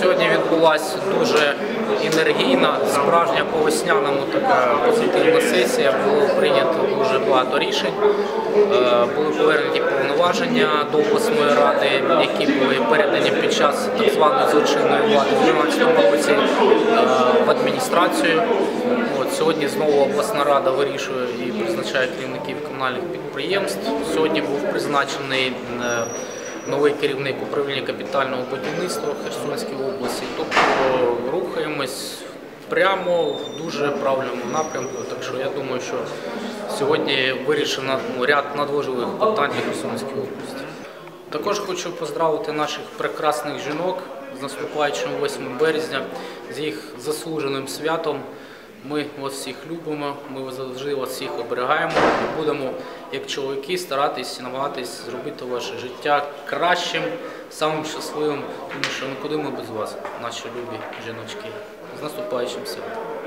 сьогодні відбулася дуже енергійна, справжня по весняному така позитивна сесія. Було прийнято дуже багато рішень. Е, Були повернуті повноваження до обласної ради, які були передані під час так званої злочинної влади в 2012 році е, в адміністрацію. От, сьогодні знову обласна рада вирішує і призначає керівників комунальних підприємств. Сьогодні був призначений е, новий керівник управління капітального будівництва в Херсонській області. Тобто рухаємось прямо в дуже правильному напрямку. Так що я думаю, що сьогодні вирішено ну, ряд надважливих питань Херсонської області. Також хочу поздравити наших прекрасних жінок з наступаючим 8 березня, з їх заслуженим святом. Ми вас всіх любимо, ми завжди вас всіх оберігаємо будемо, як чоловіки, старатись намагатись зробити ваше життя кращим, самим щасливим, тому що ну куди ми без вас, наші любі жіночки. З наступаючим святом.